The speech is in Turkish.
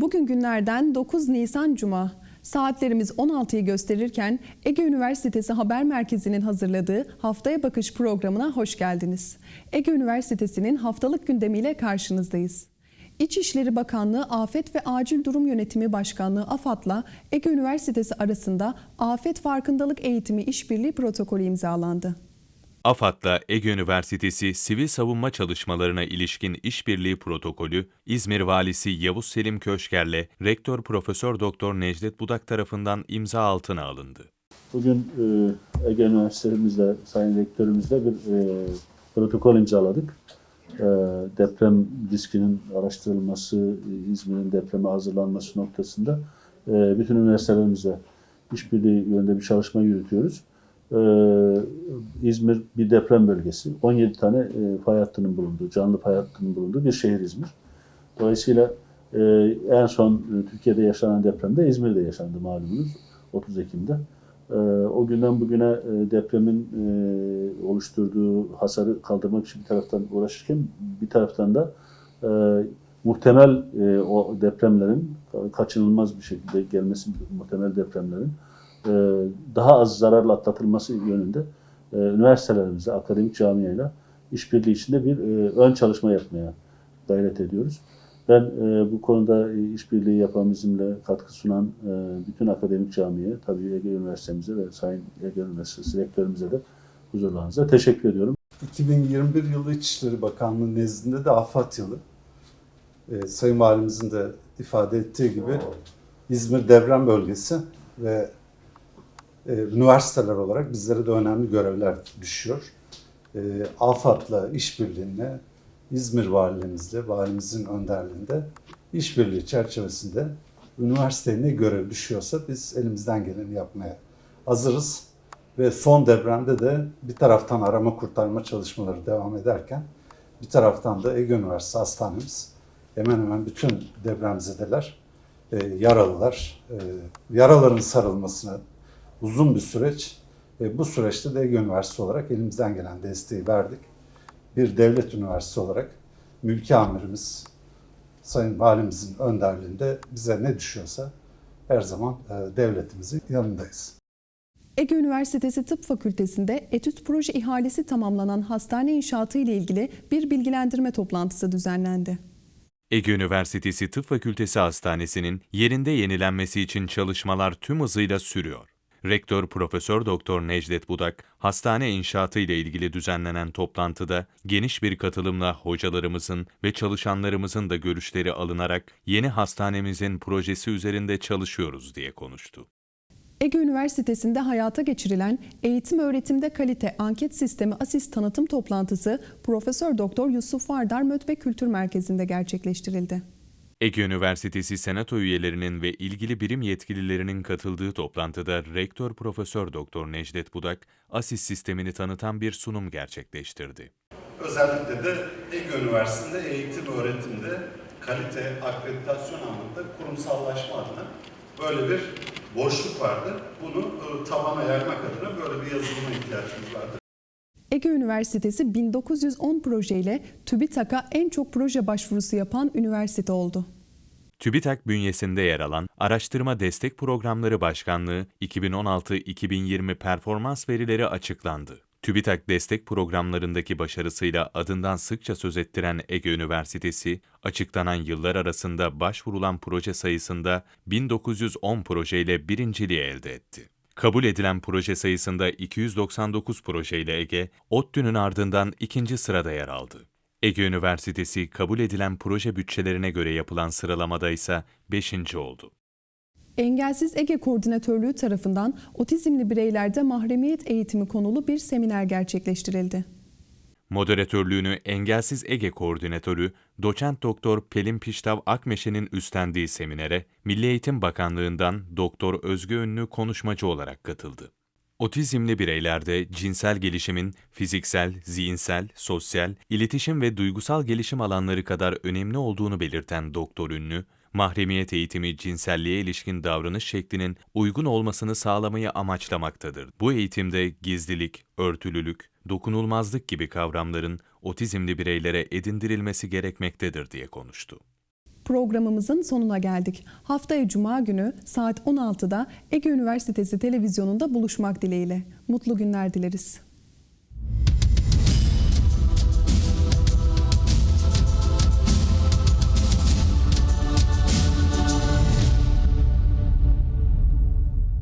Bugün günlerden 9 Nisan Cuma. Saatlerimiz 16'yı gösterirken Ege Üniversitesi Haber Merkezi'nin hazırladığı Haftaya Bakış programına hoş geldiniz. Ege Üniversitesi'nin haftalık gündemiyle karşınızdayız. İçişleri Bakanlığı Afet ve Acil Durum Yönetimi Başkanlığı AFAD'la Ege Üniversitesi arasında afet farkındalık eğitimi işbirliği protokolü imzalandı. AFAD'la Ege Üniversitesi sivil savunma çalışmalarına ilişkin işbirliği protokolü İzmir Valisi Yavuz Selim Köşker'le Rektör Profesör Doktor Necdet Budak tarafından imza altına alındı. Bugün e, Ege Üniversitemizle, Sayın Rektörümüzle bir e, protokol imzaladık. E, deprem riskinin araştırılması, İzmir'in depreme hazırlanması noktasında e, bütün üniversitelerimizle işbirliği yönünde bir çalışma yürütüyoruz. E, İzmir bir deprem bölgesi. 17 tane e, fay hattının bulunduğu, canlı fay hattının bulunduğu bir şehir İzmir. Dolayısıyla e, en son e, Türkiye'de yaşanan depremde İzmir'de yaşandı malumunuz 30 Ekim'de. E, o günden bugüne e, depremin e, oluşturduğu hasarı kaldırmak için bir taraftan uğraşırken bir taraftan da e, muhtemel e, o depremlerin kaçınılmaz bir şekilde gelmesi muhtemel depremlerin daha az zararla atlatılması yönünde e, üniversitelerimizle, akademik camiayla işbirliği içinde bir e, ön çalışma yapmaya gayret ediyoruz. Ben e, bu konuda e, işbirliği yapan, bizimle katkı sunan e, bütün akademik camiye, tabii Ege Üniversitemize ve Sayın Ege Üniversitesi rektörümüze de huzurlarınıza teşekkür ediyorum. 2021 yılı İçişleri Bakanlığı nezdinde de afat yılı. Ee, Sayın Valimizin de ifade ettiği gibi İzmir deprem bölgesi ve e, üniversiteler olarak bizlere de önemli görevler düşüyor. E, AFAD'la işbirliğine, İzmir Valimizle, Valimizin önderliğinde işbirliği çerçevesinde üniversiteye ne görev düşüyorsa biz elimizden geleni yapmaya hazırız. Ve son depremde de bir taraftan arama kurtarma çalışmaları devam ederken bir taraftan da Ege Üniversitesi Hastanemiz hemen hemen bütün depremzedeler, e, yaralılar, e, yaraların sarılmasına uzun bir süreç. E, bu süreçte de Ege Üniversitesi olarak elimizden gelen desteği verdik. Bir devlet üniversitesi olarak mülki amirimiz, Sayın Valimizin önderliğinde bize ne düşüyorsa her zaman e, devletimizin yanındayız. Ege Üniversitesi Tıp Fakültesi'nde etüt proje ihalesi tamamlanan hastane inşaatı ile ilgili bir bilgilendirme toplantısı düzenlendi. Ege Üniversitesi Tıp Fakültesi Hastanesi'nin yerinde yenilenmesi için çalışmalar tüm hızıyla sürüyor. Rektör Profesör Doktor Necdet Budak, hastane inşaatı ile ilgili düzenlenen toplantıda geniş bir katılımla hocalarımızın ve çalışanlarımızın da görüşleri alınarak yeni hastanemizin projesi üzerinde çalışıyoruz diye konuştu. Ege Üniversitesi'nde hayata geçirilen Eğitim Öğretimde Kalite Anket Sistemi Asist Tanıtım Toplantısı Profesör Doktor Yusuf Vardar Mötbe Kültür Merkezi'nde gerçekleştirildi. Ege Üniversitesi Senato üyelerinin ve ilgili birim yetkililerinin katıldığı toplantıda Rektör Profesör Doktor Necdet Budak, ASIS sistemini tanıtan bir sunum gerçekleştirdi. Özellikle de Ege Üniversitesi'nde eğitim öğretimde kalite akreditasyon anlamında kurumsallaşma adına böyle bir boşluk vardı. Bunu e, tabana yaymak adına böyle bir yazılıma ihtiyacımız vardı. Ege Üniversitesi 1910 projeyle TÜBİTAK'a en çok proje başvurusu yapan üniversite oldu. TÜBİTAK bünyesinde yer alan Araştırma Destek Programları Başkanlığı 2016-2020 performans verileri açıklandı. TÜBİTAK destek programlarındaki başarısıyla adından sıkça söz ettiren Ege Üniversitesi, açıklanan yıllar arasında başvurulan proje sayısında 1910 projeyle birinciliği elde etti. Kabul edilen proje sayısında 299 projeyle Ege, ODTÜ'nün ardından ikinci sırada yer aldı. Ege Üniversitesi kabul edilen proje bütçelerine göre yapılan sıralamada ise 5. oldu. Engelsiz Ege Koordinatörlüğü tarafından otizmli bireylerde mahremiyet eğitimi konulu bir seminer gerçekleştirildi. Moderatörlüğünü Engelsiz Ege Koordinatörü Doçent Doktor Pelin Piştav Akmeşe'nin üstlendiği seminere Milli Eğitim Bakanlığı'ndan Doktor Özgü Ünlü konuşmacı olarak katıldı. Otizmli bireylerde cinsel gelişimin fiziksel, zihinsel, sosyal, iletişim ve duygusal gelişim alanları kadar önemli olduğunu belirten Doktor Ünlü, mahremiyet eğitimi cinselliğe ilişkin davranış şeklinin uygun olmasını sağlamayı amaçlamaktadır. Bu eğitimde gizlilik, örtülülük, dokunulmazlık gibi kavramların otizmli bireylere edindirilmesi gerekmektedir diye konuştu. Programımızın sonuna geldik. Haftaya Cuma günü saat 16'da Ege Üniversitesi televizyonunda buluşmak dileğiyle. Mutlu günler dileriz.